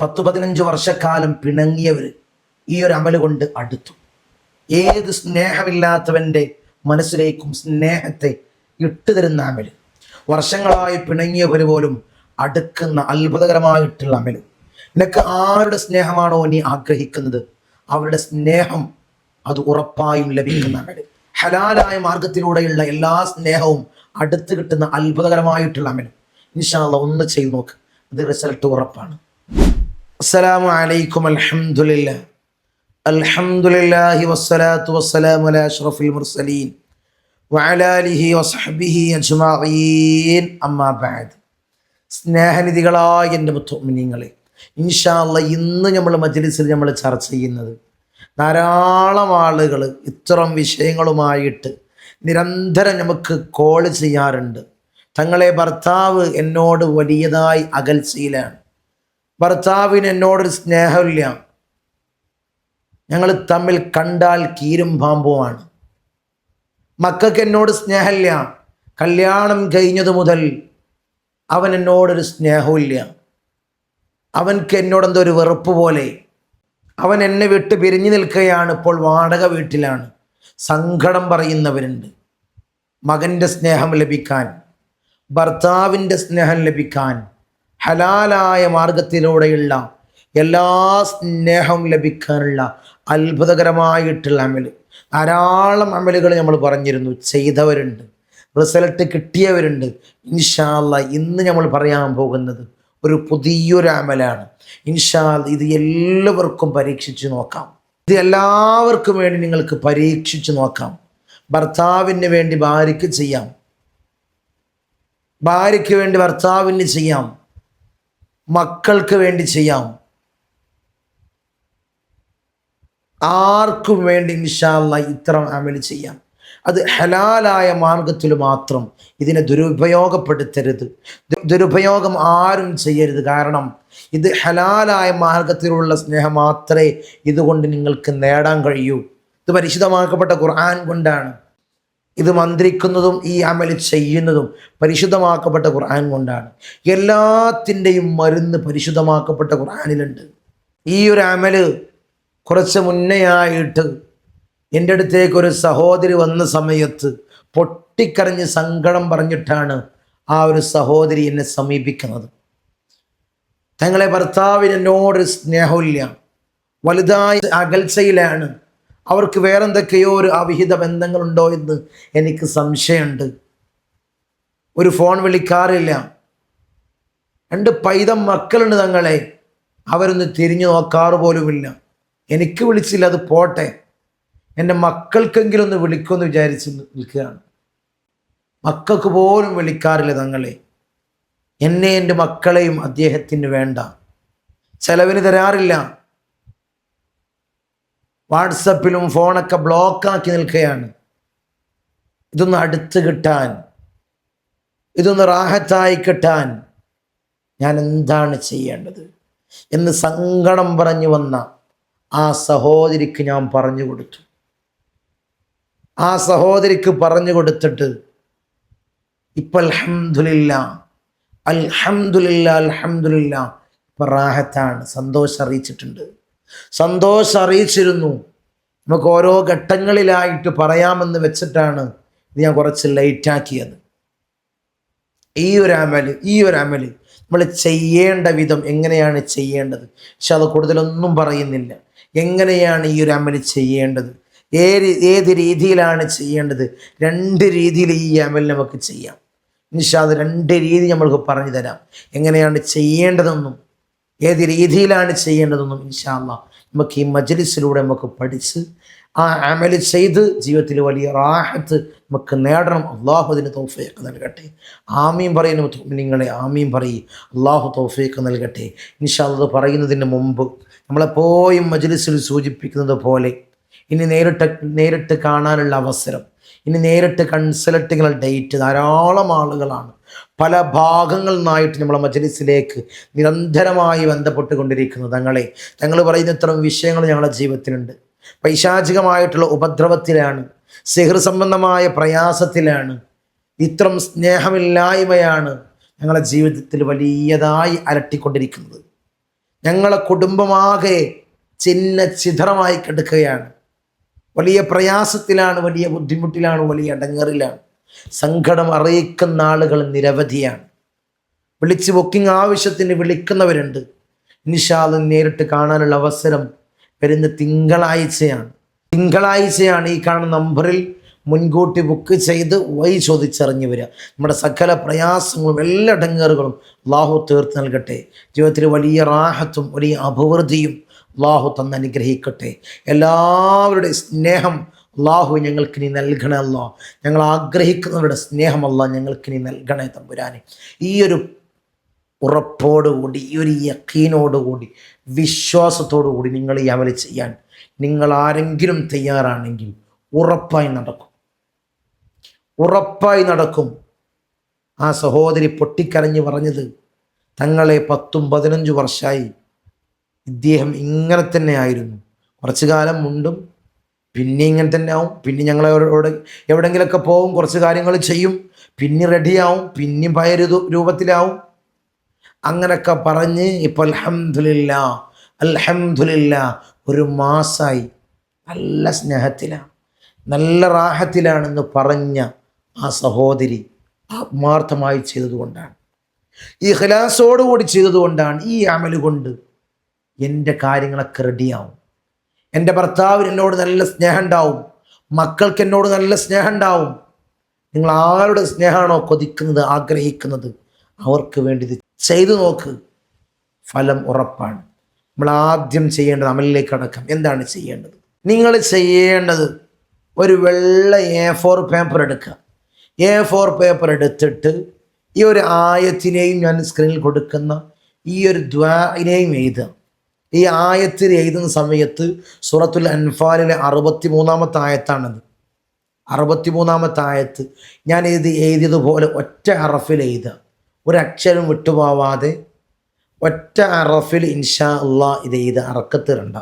പത്തു പതിനഞ്ച് വർഷക്കാലം പിണങ്ങിയവർ ഈ ഒരു അമൽ കൊണ്ട് അടുത്തു. ഏത് സ്നേഹമില്ലാത്തവന്റെ മനസ്സിലേക്കും സ്നേഹത്തെ ഇട്ടുതരുന്ന അമൽ. വർഷങ്ങളായി പിണങ്ങിയവർ പോലും അടുക്കുന്ന അത്ഭുതകരമായിട്ടുള്ള അമൽ. നിനക്ക് ആരുടെ സ്നേഹമാണോ നീ ആഗ്രഹിക്കുന്നത്? അവരുടെ സ്നേഹം അത് ഉറപ്പായും ലഭിക്കുന്ന അമൽ. ഹലാലായ മാർഗത്തിലൂടെയുള്ള എല്ലാ സ്നേഹവും അടുത്ത് കിട്ടുന്ന അത്ഭുതകരമായിട്ടുള്ള അമൽ. ഇൻഷാല്ല ഒന്ന് ചെയ്തു നോക്ക്. അത് റിസൾട്ട് ഉറപ്പാണ്. അസ്സലാമു അലൈക്കും അൽഹംദുലില്ലാ. അൽഹംദുലില്ലാഹി വസ്സലാത്തു വസ്സലാമു അലാ അഷ്റഫിൽ മുർസലീൻ. വഅലാ ആലിഹി വസ്ഹബിഹി അജ്മഈൻ. അമ്മാ ബഅദ്. സ്നേഹനിധികളായ എന്റെ മുത്തുമിനിങ്ങളെ ഇൻഷാല്ല ഇന്ന് നമ്മൾ മജ്ലിസിൽ നമ്മൾ ചർച്ച ചെയ്യുന്നത് ധാരാളം ആളുകൾ ഇത്തരം വിഷയങ്ങളുമായിട്ട് നിരന്തരം നമുക്ക് കോൾ ചെയ്യാറുണ്ട്. തങ്ങളെ ഭർത്താവ് എന്നോട് വലിയതായി അകൽച്ചയിലാണ്. ഭർത്താവിന് എന്നോടൊരു സ്നേഹമില്ല. ഞങ്ങൾ തമ്മിൽ കണ്ടാൽ കീരും പാമ്പുമാണ്. മക്കൾക്ക് എന്നോട് സ്നേഹമില്ല. കല്യാണം കഴിഞ്ഞതു മുതൽ അവൻ എന്നോടൊരു സ്നേഹമില്ല അവൻക്ക് എന്നോടെന്തോ ഒരു വെറുപ്പ് പോലെ. അവൻ എന്നെ വിട്ട് പിരിഞ്ഞു നിൽക്കുകയാണ്. ഇപ്പോൾ വാടക വീട്ടിലാണ്. സങ്കടം പറയുന്നവരുണ്ട്. മകന്റെ സ്നേഹം ലഭിക്കാൻ ഭർത്താവിന്റെ സ്നേഹം ലഭിക്കാൻ ഹലാലായ മാർഗത്തിലൂടെയുള്ള എല്ലാ സ്നേഹവും ലഭിക്കാനുള്ള അത്ഭുതകരമായിട്ടുള്ള അമൽ. ധാരാളം അമലുകൾ നമ്മൾ പറഞ്ഞിരുന്നു. ചെയ്തവരുണ്ട്. റിസൾട്ട് കിട്ടിയവരുണ്ട്. ഇൻഷാല്ല ഇന്ന് നമ്മൾ പറയാൻ പോകുന്നത് ഒരു പുതിയൊരു അമലാണ്. ഇൻഷാൽ ഇത് എല്ലാവർക്കും പരീക്ഷിച്ച് നോക്കാം. ഇത് എല്ലാവർക്കും വേണ്ടി നിങ്ങൾക്ക് പരീക്ഷിച്ച് നോക്കാം. ഭർത്താവിന് വേണ്ടി ഭാര്യയ്ക്ക് ചെയ്യാം. ഭാര്യയ്ക്ക് വേണ്ടി ഭർത്താവിന് ചെയ്യാം. മക്കൾക്ക് വേണ്ടി ചെയ്യാം. ആർക്കും വേണ്ടി ഇൻഷാല്ല ഇത്തരം അമൽ ചെയ്യാം. അത് ഹലാലായ മാർഗത്തിൽ മാത്രം ഇതിനെ ദുരുപയോഗപ്പെടുത്തരുത്. ദുരുപയോഗം ആരും ചെയ്യരുത്. കാരണം ഇത് ഹലാലായ മാർഗത്തിലുള്ള സ്നേഹം മാത്രമേ ഇതുകൊണ്ട് നിങ്ങൾക്ക് നേടാൻ കഴിയൂ. ഇത് പരിശുദ്ധമാക്കപ്പെട്ട ഖുർആൻ കൊണ്ടാണ്. ഇത് മന്ത്രിക്കുന്നതും ഈ അമൽ ചെയ്യുന്നതും പരിശുദ്ധമാക്കപ്പെട്ട ഖുർആൻ കൊണ്ടാണ്. എല്ലാത്തിന്റെയും മരുന്ന് പരിശുദ്ധമാക്കപ്പെട്ട ഖുർആനിലുണ്ട്. ഈ ഒരു അമൽ കുറച്ച് മുന്നെയായിട്ട് എന്റെ അടുത്തേക്ക് ഒരു സഹോദരി വന്ന സമയത്ത് പൊട്ടിക്കരഞ്ഞ് സങ്കടം പറഞ്ഞിട്ടാണ് ആ ഒരു സഹോദരി എന്നെ സമീപിക്കുന്നത്. തങ്ങളെ ഭർത്താവിന് എന്നോടൊരു സ്നേഹമില്ല. വലുതായ അകൽച്ചയിലാണ്. അവർക്ക് വേറെന്തൊക്കെയോ ഒരു അവിഹിത ബന്ധങ്ങളുണ്ടോ എന്ന് എനിക്ക് സംശയമുണ്ട്. ഒരു ഫോൺ വിളിക്കാറില്ല. രണ്ട് പൈതം മക്കളുണ്ട് തങ്ങളെ. അവരൊന്ന് തിരിഞ്ഞു നോക്കാറ് പോലുമില്ല. എനിക്ക് വിളിച്ചില്ല അത് പോട്ടെ. എന്റെ മക്കൾക്കെങ്കിലും ഒന്ന് വിളിക്കുമെന്ന് വിചാരിച്ച് നിൽക്കുകയാണ്. മക്കൾക്ക് പോലും വിളിക്കാറില്ല തങ്ങളെ. എന്നെ എന്റെ മക്കളെയും അദ്ദേഹത്തിന് വേണ്ട. ചെലവിന് തരാറില്ല. വാട്സപ്പിലും ഫോണൊക്കെ ബ്ലോക്കാക്കി നിൽക്കുകയാണ്. ഇതൊന്ന് അടുത്ത് കിട്ടാൻ ഇതൊന്ന് റാഹത്തായി കിട്ടാൻ ഞാൻ എന്താണ് ചെയ്യേണ്ടത്? എന്ന് സങ്കടം പറഞ്ഞു വന്ന ആ സഹോദരിക്ക് ഞാൻ പറഞ്ഞു കൊടുത്തു. ആ സഹോദരിക്ക് പറഞ്ഞു കൊടുത്തിട്ട് ഇപ്പം അൽഹംദുലില്ല അൽഹംദുലില്ല അൽഹംദുലില്ല. ഇപ്പം റാഹത്താണ്. സന്തോഷം അറിയിച്ചിട്ടുണ്ട്. സന്തോഷം അറിയിച്ചിരുന്നു നമുക്ക് ഓരോ ഘട്ടങ്ങളിലായിട്ട് പറയാമെന്ന് വെച്ചിട്ടാണ് ഞാൻ കുറച്ച് ലൈറ്റാക്കിയത് ഈ ഒരു അമൽ ഈ ഒരു അമൽ നമ്മൾ ചെയ്യേണ്ട വിധം എങ്ങനെയാണ് ചെയ്യേണ്ടത്? പക്ഷെ അത് കൂടുതലൊന്നും പറയുന്നില്ല. എങ്ങനെയാണ് ഈ ഒരു അമൽ ചെയ്യേണ്ടത്? ഏത് ഏത് രീതിയിലാണ് ചെയ്യേണ്ടത്? രണ്ട് രീതിയിൽ ഈ അമൽ നമുക്ക് ചെയ്യാം. നിഷാ അത് രണ്ട് രീതി നമ്മൾക്ക് പറഞ്ഞു തരാം. എങ്ങനെയാണ് ചെയ്യേണ്ടതെന്നും ഏത് രീതിയിലാണ് ചെയ്യേണ്ടതെന്നും ഇൻഷാല്ല നമുക്ക് ഈ മജ്ലിസിലൂടെ നമുക്ക് പഠിച്ച് ആ അമൽ ചെയ്ത് ജീവിതത്തിൽ വലിയ റാഹത്ത് നമുക്ക് നേടണം. അള്ളാഹു അതിന് തോഫയൊക്കെ നൽകട്ടെ. ആമീൻ പറയുന്ന നിങ്ങളെ ആമീൻ പറയും. അള്ളാഹു തോഫയൊക്കെ നൽകട്ടെ. ഇൻഷാല്ല പറയുന്നതിന് മുമ്പ് നമ്മളെപ്പോഴും മജ്ലിസിൽ സൂചിപ്പിക്കുന്നത് പോലെ ഇനി നേരിട്ട് നേരിട്ട് കാണാനുള്ള അവസരം ഇനി നേരിട്ട് കൺസൾട്ടിങ്ങൾ ഡേറ്റ് ധാരാളം ആളുകളാണ്. പല ഭാഗങ്ങളിൽ നിന്നായിട്ട് നമ്മളെ മജലിസിലേക്ക് നിരന്തരമായി ബന്ധപ്പെട്ടുകൊണ്ടിരിക്കുന്നു തങ്ങളെ. തങ്ങൾ പറയുന്ന ഇത്തരം വിഷയങ്ങൾ ഞങ്ങളുടെ ജീവിതത്തിലുണ്ട്. പൈശാചികമായിട്ടുള്ള ഉപദ്രവത്തിലാണ്. സിഹർ സംബന്ധമായ പ്രയാസത്തിലാണ്. ഇത്തരം സ്നേഹമില്ലായ്മയാണ് ഞങ്ങളുടെ ജീവിതത്തിൽ വലിയതായി അലട്ടിക്കൊണ്ടിരിക്കുന്നത്. ഞങ്ങളെ കുടുംബമാകെ ചിന്ന ചിതറമായി കിടക്കുകയാണ് വലിയ പ്രയാസത്തിലാണ് വലിയ ബുദ്ധിമുട്ടിലാണ് വലിയ അടങ്ങറിലാണ്. സങ്കടം അറിയിക്കുന്ന ആളുകൾ നിരവധിയാണ്. വിളിച്ച് ബുക്കിംഗ് ആവശ്യത്തിന് വിളിക്കുന്നവരുണ്ട്. നിഷാദ് നേരിട്ട് കാണാനുള്ള അവസരം വരുന്ന തിങ്കളാഴ്ചയാണ്. തിങ്കളാഴ്ചയാണ് ഈ കാണുന്ന നമ്പറിൽ മുൻകൂട്ടി ബുക്ക് ചെയ്ത് വഴി ചോദിച്ചറിഞ്ഞു വരിക. നമ്മുടെ സകല പ്രയാസങ്ങളും എല്ലാ ഡങ്ങറുകളും അള്ളാഹു തീർത്ത് നൽകട്ടെ. ജീവിതത്തിൽ വലിയ റാഹത്തും വലിയ അഭിവൃദ്ധിയും അള്ളാഹു തന്ന് അനുഗ്രഹിക്കട്ടെ. എല്ലാവരുടെ സ്നേഹം അള്ളാഹു ഞങ്ങൾക്ക് ഇനി നൽകണേ ഞങ്ങൾ ആഗ്രഹിക്കുന്നവരുടെ സ്നേഹമല്ല ഞങ്ങൾക്ക് ഇനി നൽകണേ തമ്പുരാനെ. ഈ ഒരു ഉറപ്പോടുകൂടി ഈ ഒരു യക്കീനോടുകൂടി വിശ്വാസത്തോടുകൂടി നിങ്ങൾ ഈ അമൽ ചെയ്യാൻ നിങ്ങൾ ആരെങ്കിലും തയ്യാറാണെങ്കിൽ ഉറപ്പായി നടക്കും. ഉറപ്പായി നടക്കും. ആ സഹോദരി പൊട്ടിക്കരഞ്ഞ് പറഞ്ഞത് തങ്ങളെ പത്തും പതിനഞ്ചു വർഷമായി ഇദ്ദേഹം ഇങ്ങനെ തന്നെ ആയിരുന്നു. കുറച്ചു കാലം മുണ്ടും പിന്നെ ഇങ്ങനെ തന്നെ ആവും. പിന്നെ ഞങ്ങൾ എവിടെ എവിടെങ്കിലൊക്കെ പോവും കുറച്ച് കാര്യങ്ങൾ ചെയ്യും. പിന്നെ റെഡിയാവും പിന്നെ ഒരു രൂപത്തിലാവും. അങ്ങനൊക്കെ പറഞ്ഞ് ഇപ്പം അലഹമില്ല അലഹമില്ല ഒരു മാസമായി നല്ല സ്നേഹത്തിലാണ് നല്ല റാഹത്തിലാണെന്ന് പറഞ്ഞ ആ സഹോദരി ആത്മാർത്ഥമായി ചെയ്തതുകൊണ്ടാണ്. ഈ ഹലാസോടുകൂടി ചെയ്തതുകൊണ്ടാണ് ഈ അമൽ കൊണ്ട് എന്റെ കാര്യങ്ങളൊക്കെ റെഡിയാവും എന്റെ ഭർത്താവിന് എന്നോട് നല്ല സ്നേഹം ഉണ്ടാവും. മക്കൾക്ക് എന്നോട് നല്ല സ്നേഹം ഉണ്ടാവും. നിങ്ങൾ ആരുടെ സ്നേഹമാണോ കൊതിക്കുന്നത് ആഗ്രഹിക്കുന്നത് അവർക്ക് വേണ്ടി ഇത് ചെയ്തു നോക്ക്. ഫലം ഉറപ്പാണ്. നമ്മൾ ആദ്യം ചെയ്യേണ്ടത് അമലിലേക്ക് അടക്കം. എന്താണ് ചെയ്യേണ്ടത്? നിങ്ങൾ ചെയ്യേണ്ടത് ഒരു വെള്ള എ ഫോർ പേപ്പർ എടുക്കുക. എ ഫോർ പേപ്പർ എടുത്തിട്ട് ഈ ഒരു ആയത്തിനെയും ഞാൻ സ്ക്രീനിൽ കൊടുക്കുന്ന ഈ ഒരു ദ്വാനെയും എഴുതുക. ഈ ആയത്തിൽ എഴുതുന്ന സമയത്ത് സൂറത്തുൽ അൻഫാലിലെ അറുപത്തി മൂന്നാമത്തെ ആയത്താണത്. അറുപത്തി മൂന്നാമത്തെ ആയത്ത്. ഞാൻ ഇത് എഴുതിയതുപോലെ ഒറ്റ അറഫിൽ എഴുതുക. അക്ഷരം വിട്ടുപോവാതെ ഒറ്റ അറഫിൽ ഇൻഷാ അള്ളാ ഇത് എഴുതുക. അറക്കത്തിരണ്ട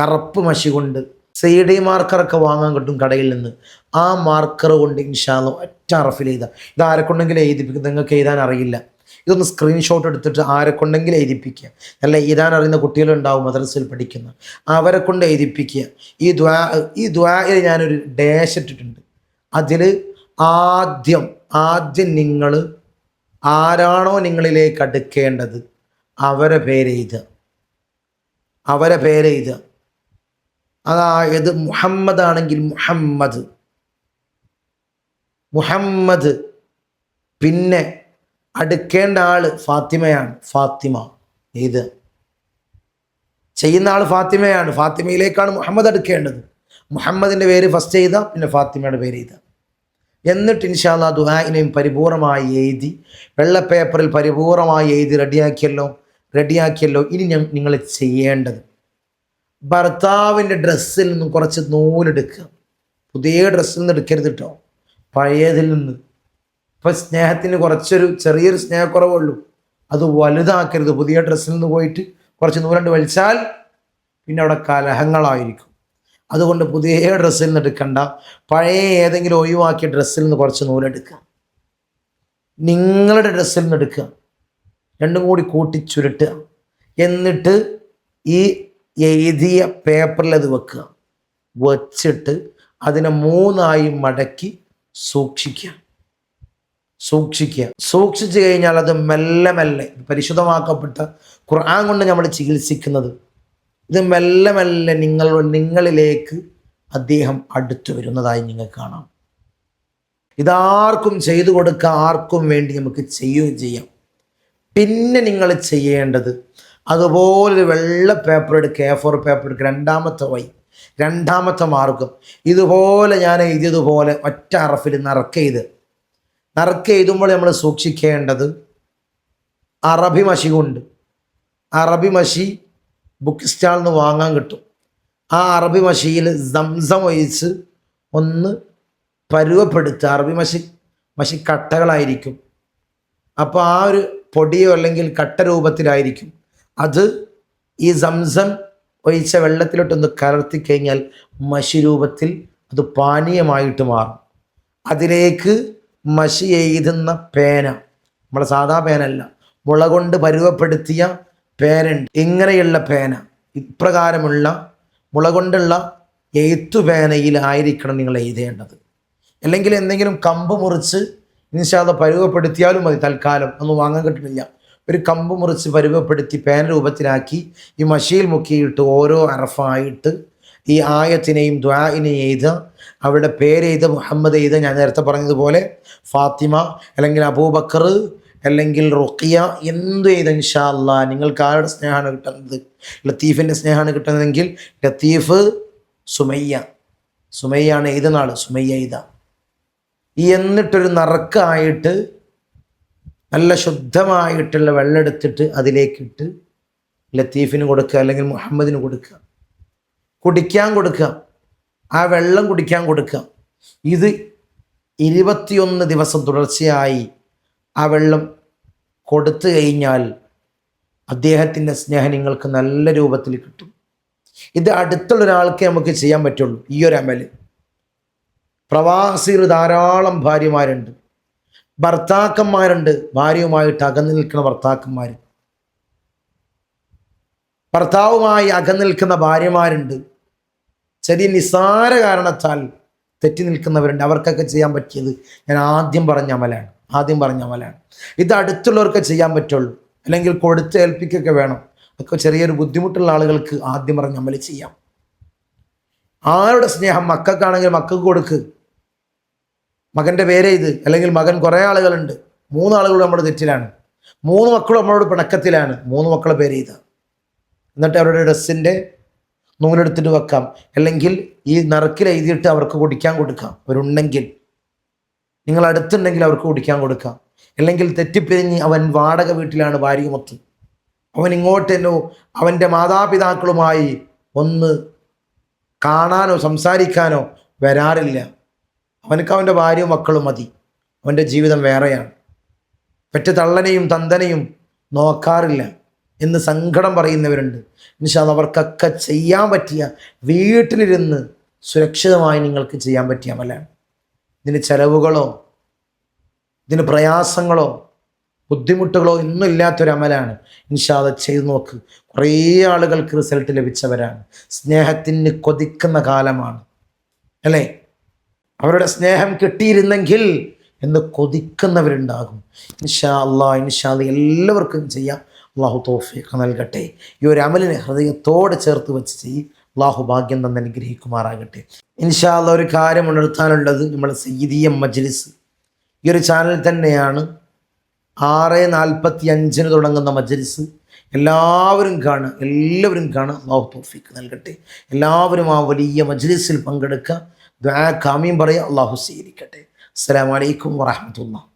കറുപ്പ് മഷി കൊണ്ട് സി ഡി മാർക്കറൊക്കെ വാങ്ങാൻ കിട്ടും കടയിൽ നിന്ന്. ആ മാർക്കർ കൊണ്ട് ഇൻഷാ അള്ളാ ഒറ്റ അറഫിൽ എഴുതുക. ഇത് ആരെക്കൊണ്ടെങ്കിലും എഴുതിപ്പിക്കും. നിങ്ങൾക്ക് എഴുതാൻ അറിയില്ല. ഇതൊന്ന് സ്ക്രീൻഷോട്ട് എടുത്തിട്ട് ആരെ കൊണ്ടെങ്കിലും എഴുതിപ്പിക്കുക. അല്ല? ഇതാൻ അറിയുന്ന കുട്ടികളുണ്ടാവും മദ്രസയിൽ പഠിക്കുന്ന. അവരെ കൊണ്ട് എഴുതിപ്പിക്കുക. ഈ ദ്വാ ഈ ദ്വായിൽ ഞാനൊരു ഡാഷ് ഇട്ടിട്ടുണ്ട്. അതിൽ ആദ്യം ആദ്യം നിങ്ങൾ ആരാണോ നിങ്ങളിലേക്ക് അടുക്കേണ്ടത് അവരെ പേരെഴുതുക അവരെ പേരെഴുതുക അതായത് മുഹമ്മദ് ആണെങ്കിൽ മുഹമ്മദ്. മുഹമ്മദ്. പിന്നെ അടുക്കേണ്ട ആൾ ഫാത്തിമയാണ്. ഫാത്തിമ. ഇത് ചെയ്യുന്ന ആൾ ഫാത്തിമയാണ്. ഫാത്തിമയിലേക്കാണ് മുഹമ്മദ് അടുക്കേണ്ടത്. മുഹമ്മദിന്റെ പേര് ഫസ്റ്റ് ചെയ്ത പിന്നെ ഫാത്തിമയുടെ പേര് ചെയ്ത എന്നിട്ട് ഇൻഷാല്ല ദുഹായിനെയും പരിപൂർണമായി എഴുതി വെള്ള പേപ്പറിൽ പരിപൂർണമായി എഴുതി റെഡിയാക്കിയല്ലോ? റെഡിയാക്കിയല്ലോ? ഇനി ഞാൻ നിങ്ങൾ ചെയ്യേണ്ടത് ഭർത്താവിന്റെ ഡ്രസ്സിൽ നിന്നും കുറച്ച് നൂലെടുക്കുക പുതിയ ഡ്രസ്സിൽ നിന്ന് എടുക്കരുത് കേട്ടോ പഴയതിൽ നിന്ന്. ഇപ്പം സ്നേഹത്തിന് കുറച്ചൊരു ചെറിയൊരു സ്നേഹക്കുറവുള്ളൂ. അത് വലുതാക്കരുത്. പുതിയ ഡ്രസ്സിൽ നിന്ന് പോയിട്ട് കുറച്ച് നൂറണ്ട് വലിച്ചാൽ പിന്നെ അവിടെ കലഹങ്ങളായിരിക്കും. അതുകൊണ്ട് പുതിയ ഡ്രസ്സിൽ നിന്ന് എടുക്കണ്ട. പഴയ ഏതെങ്കിലും ഒഴിവാക്കിയ ഡ്രസ്സിൽ നിന്ന് കുറച്ച് നൂലെടുക്കുക. നിങ്ങളുടെ ഡ്രസ്സിൽ നിന്ന് എടുക്കുക. രണ്ടും കൂടി കൂട്ടി ചുരുട്ടുക. എന്നിട്ട് ഈ എഴുതിയ പേപ്പറിൽ അത് വെക്കുക. വച്ചിട്ട് അതിനെ മൂന്നായി മടക്കി സൂക്ഷിക്കുക. സൂക്ഷിക്കുക. സൂക്ഷിച്ചു കഴിഞ്ഞാൽ അത് മെല്ലെ മെല്ലെ പരിശുദ്ധമാക്കപ്പെട്ട ഖുർആൻ കൊണ്ട് നമ്മൾ ചികിത്സിക്കുന്നത്. ഇത് മെല്ലെ മെല്ലെ നിങ്ങൾ നിങ്ങളിലേക്ക് അദ്ദേഹം അടുത്തു വരുന്നതായി നിങ്ങൾക്ക് കാണാം. ഇതാർക്കും ചെയ്തു കൊടുക്കുക ആർക്കും വേണ്ടി നമുക്ക് ചെയ്യുകയും ചെയ്യാം. പിന്നെ നിങ്ങൾ ചെയ്യേണ്ടത് അതുപോലെ വെള്ള പേപ്പർ എടുക്കുക എ ഫോർ പേപ്പർ എടുക്കുക രണ്ടാമത്തെ വൈ രണ്ടാമത്തെ മാർഗം. ഇതുപോലെ ഞാൻ എഴുതിയതുപോലെ ഒറ്റ അറഫിൽ നറക്കെയ്ത് നറുക്ക് എഴുതുമ്പോൾ നമ്മൾ സൂക്ഷിക്കേണ്ടത് അറബി മഷി കൊണ്ട് അറബി മഷി ബുക്ക് സ്റ്റാളിൽ നിന്ന് വാങ്ങാൻ കിട്ടും. ആ അറബി മഷിയിൽ സംസം ഒഴിച്ച് ഒന്ന് പരുവപ്പെടുത്തുക. അറബി മഷി മഷി കട്ടകളായിരിക്കും. അപ്പോൾ ആ ഒരു പൊടിയോ അല്ലെങ്കിൽ കട്ട രൂപത്തിലായിരിക്കും. അത് ഈ സംസം ഒഴിച്ച വെള്ളത്തിലോട്ടൊന്ന് കലർത്തി കഴിഞ്ഞാൽ മഷി രൂപത്തിൽ അത് പാനീയമായിട്ട് മാറും. അതിലേക്ക് മഷി എഴുതുന്ന പേന. നമ്മളെ സാധാ പേനല്ല. മുള കൊണ്ട് പരുവപ്പെടുത്തിയ പേനുണ്ട് ഇങ്ങനെയുള്ള പേന ഇപ്രകാരമുള്ള മുള കൊണ്ടുള്ള എഴുത്തു പേനയിലായിരിക്കണം നിങ്ങൾ എഴുതേണ്ടത്. അല്ലെങ്കിൽ എന്തെങ്കിലും കമ്പ് മുറിച്ച് നിശാദ പരുവപ്പെടുത്തിയാലും മതി തൽക്കാലം. ഒന്നും വാങ്ങാൻ കിട്ടുന്നില്ല. ഒരു കമ്പ് മുറിച്ച് പരുവപ്പെടുത്തി പേന രൂപത്തിലാക്കി ഈ മഷിയിൽ മുക്കിയിട്ട് ഓരോ അറഫായിട്ട് ഈ ആയത്തിനെയും ദ്വാഇനെയും എഴുത് അവരുടെ പേരെഴുത് മുഹമ്മദ് എഴുത് ഞാൻ നേരത്തെ പറഞ്ഞതുപോലെ ഫാത്തിമ അല്ലെങ്കിൽ അബൂബക്കർ അല്ലെങ്കിൽ റൊക്കിയ എന്തു ചെയ്ത ഇൻഷാല്ല നിങ്ങൾക്ക് ആരുടെ സ്നേഹമാണ് കിട്ടുന്നത്? ലത്തീഫിന്റെ സ്നേഹമാണ് കിട്ടുന്നതെങ്കിൽ ലത്തീഫ് സുമയ്യ. സുമയ്യാണ് എഴുതുന്ന സുമയ്യ എഴുത ഈ എന്നിട്ടൊരു നറക്കായിട്ട് നല്ല ശുദ്ധമായിട്ടുള്ള വെള്ളം എടുത്തിട്ട് അതിലേക്കിട്ട് ലത്തീഫിന് കൊടുക്കുക അല്ലെങ്കിൽ മുഹമ്മദിന് കൊടുക്കുക. കുടിക്കാൻ കൊടുക്കുക. ആ വെള്ളം കുടിക്കാൻ കൊടുക്കുക. ഇത് ഇരുപത്തിയൊന്ന് ദിവസം തുടർച്ചയായി ആ വെള്ളം കൊടുത്തു കഴിഞ്ഞാൽ അദ്ദേഹത്തിന്റെ സ്നേഹം നിങ്ങൾക്ക് നല്ല രൂപത്തിൽ കിട്ടും. ഇത് അടുത്തുള്ള ഒരാൾക്കേ നമുക്ക് ചെയ്യാൻ പറ്റുള്ളൂ. ഈ ഒരു അമൽ പ്രവാസികൾ ധാരാളം ഭാര്യമാരുണ്ട്. ഭർത്താക്കന്മാരുണ്ട്. ഭാര്യയുമായിട്ട് അകന്നു നിൽക്കുന്ന ഭർത്താക്കന്മാർ ഭർത്താവുമായി അകന്നു നിൽക്കുന്ന ഭാര്യമാരുണ്ട്. ചെറിയ നിസാര കാരണത്താൽ തെറ്റി നിൽക്കുന്നവരുണ്ട്. അവർക്കൊക്കെ ചെയ്യാൻ പറ്റിയത് ഞാൻ ആദ്യം പറഞ്ഞ അമലാണ്. ആദ്യം പറഞ്ഞ അമലാണ്. ഇത് അടുത്തുള്ളവർക്ക് ചെയ്യാൻ പറ്റുള്ളൂ. അല്ലെങ്കിൽ കൊടുത്ത് ഏൽപ്പിക്കൊക്കെ വേണം. ഒക്കെ ചെറിയൊരു ബുദ്ധിമുട്ടുള്ള ആളുകൾക്ക് ആദ്യം പറഞ്ഞ അമൽ ചെയ്യാം. ആരുടെ സ്നേഹം? മക്കൾക്കാണെങ്കിൽ മക്കൾക്ക് കൊടുക്ക്. മകന്റെ പേരെ ഇത് അല്ലെങ്കിൽ മകൻ കുറേ ആളുകളുണ്ട്. മൂന്നാളുകൾ നമ്മുടെ തെറ്റിലാണ്. മൂന്ന് മക്കളും നമ്മളോട് പിണക്കത്തിലാണ്. മൂന്ന് മക്കളെ പേര് ചെയ്ത എന്നിട്ട് അവരുടെ ഡ്രസ്സിന്റെ നൂലെടുത്തിട്ട് വെക്കാം. അല്ലെങ്കിൽ ഈ നറുക്കിൽ എഴുതിയിട്ട് അവർക്ക് കുടിക്കാൻ കൊടുക്കാം. അവരുണ്ടെങ്കിൽ നിങ്ങൾ അടുത്തുണ്ടെങ്കിൽ അവർക്ക് കുടിക്കാൻ കൊടുക്കാം. അല്ലെങ്കിൽ തെറ്റിപ്പിരിഞ്ഞ് അവൻ വാടക വീട്ടിലാണ് ഭാര്യയുമൊത്ത് അവൻ ഇങ്ങോട്ടെന്നോ അവന്റെ മാതാപിതാക്കളുമായി ഒന്ന് കാണാനോ സംസാരിക്കാനോ വരാറില്ല. അവനക്ക് അവന്റെ ഭാര്യയും മക്കളും മതി. അവന്റെ ജീവിതം വേറെയാണ്. പെറ്റ തള്ളനെയും തന്തനെയും നോക്കാറില്ല. എന്ന് സങ്കടം പറയുന്നവരുണ്ട്. എന്നുവെച്ചാൽ അവർക്കൊക്കെ ചെയ്യാൻ പറ്റിയ വീട്ടിലിരുന്ന് സുരക്ഷിതമായി നിങ്ങൾക്ക് ചെയ്യാൻ പറ്റിയ അമലാണ്. ഇതിന് ചെലവുകളോ ഇതിന് പ്രയാസങ്ങളോ ബുദ്ധിമുട്ടുകളോ ഒന്നും ഇല്ലാത്തൊരു അമലാണ്. ഇൻഷാദ ചെയ്തു നോക്ക്. കുറേ ആളുകൾക്ക് റിസൾട്ട് ലഭിച്ചവരാണ്. സ്നേഹത്തിന് കൊതിക്കുന്ന കാലമാണ്. അല്ലേ? അവരുടെ സ്നേഹം കിട്ടിയിരുന്നെങ്കിൽ എന്ന് കൊതിക്കുന്നവരുണ്ടാകും. ഇൻഷാ അള്ളാ ഇൻഷാദ് എല്ലാവർക്കും ചെയ്യാം. അള്ളാഹു തോഫീഖ് നൽകട്ടെ. ഈ ഒരു അമലിനെ ഹൃദയത്തോടെ ചേർത്ത് വെച്ച് ചെയ്യും അള്ളാഹു ഭാഗ്യം തന്നെ അനുഗ്രഹിക്കുമാറാകട്ടെ. ഇൻഷാല്ല ഒരു കാര്യം ഉണർത്താനുള്ളത് നമ്മൾ സയ്യിദീയ മജ്ലിസ്. ഈ ഒരു ചാനൽ തന്നെയാണ് ആറ് നാൽപ്പത്തി അഞ്ചിന് തുടങ്ങുന്ന മജ്ലിസ്. എല്ലാവരും കാണുക എല്ലാവരും കാണുക അള്ളാഹു തോഫീക്ക് നൽകട്ടെ. എല്ലാവരും ആ വലിയ മജ്ലിസിൽ പങ്കെടുക്കുക. ദ്വാ കാമ്യം പറയുക അള്ളാഹു സ്വീകരിക്കട്ടെ. അസ്സലാമലൈക്കും വറഹമത്തുള്ള